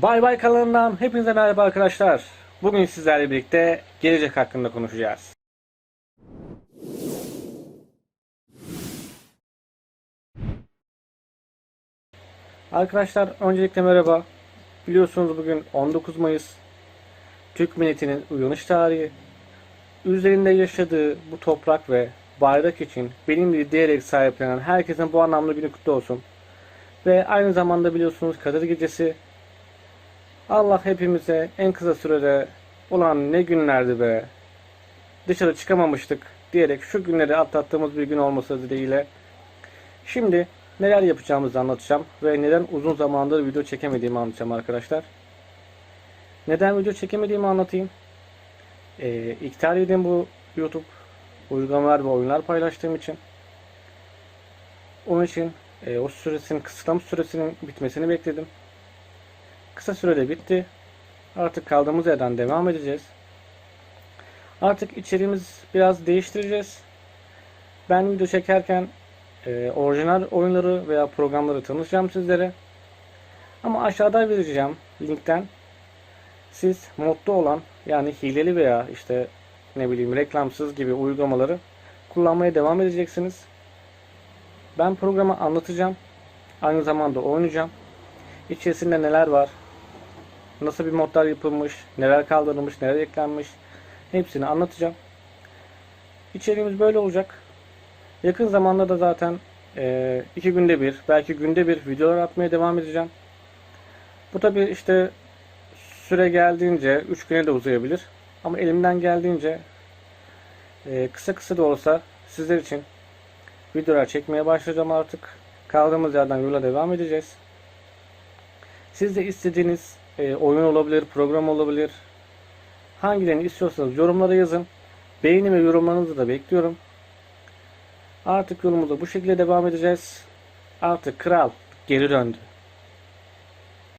Bay Bay kanalından hepinize merhaba arkadaşlar. Bugün sizlerle birlikte gelecek hakkında konuşacağız. Arkadaşlar öncelikle merhaba. Biliyorsunuz bugün 19 Mayıs. Türk milletinin uyanış tarihi. Üzerinde yaşadığı bu toprak ve bayrak için benimle diyerek sahiplenen herkesin bu anlamda günü kutlu olsun. Ve aynı zamanda biliyorsunuz Kadir Gecesi Allah hepimize en kısa sürede olan ne günlerdi be dışarı çıkamamıştık diyerek şu günleri atlattığımız bir gün olması dileğiyle şimdi neler yapacağımızı anlatacağım ve neden uzun zamandır video çekemediğimi anlatacağım arkadaşlar. Neden video çekemediğimi anlatayım. Ee, iptal edeyim bu YouTube uygulamalar ve oyunlar paylaştığım için. Onun için e, o süresinin kısıtlama süresinin bitmesini bekledim. Kısa sürede bitti. Artık kaldığımız yerden devam edeceğiz. Artık içeriğimiz biraz değiştireceğiz. Ben video çekerken e, orijinal oyunları veya programları tanıtacağım sizlere. Ama aşağıda vereceğim linkten siz modda olan yani hileli veya işte ne bileyim reklamsız gibi uygulamaları kullanmaya devam edeceksiniz. Ben programı anlatacağım. Aynı zamanda oynayacağım. İçerisinde neler var, nasıl bir modlar yapılmış, neler kaldırılmış, neler eklenmiş hepsini anlatacağım. İçeriğimiz böyle olacak. Yakın zamanda da zaten e, iki günde bir, belki günde bir videolar atmaya devam edeceğim. Bu tabi işte süre geldiğince 3 güne de uzayabilir. Ama elimden geldiğince e, kısa kısa da olsa sizler için videolar çekmeye başlayacağım artık. Kaldığımız yerden yola devam edeceğiz. Siz de istediğiniz e, oyun olabilir, program olabilir. Hangilerini istiyorsanız yorumlara yazın. Beğeni ve yorumlarınızı da bekliyorum. Artık yolumuza bu şekilde devam edeceğiz. Artık kral geri döndü.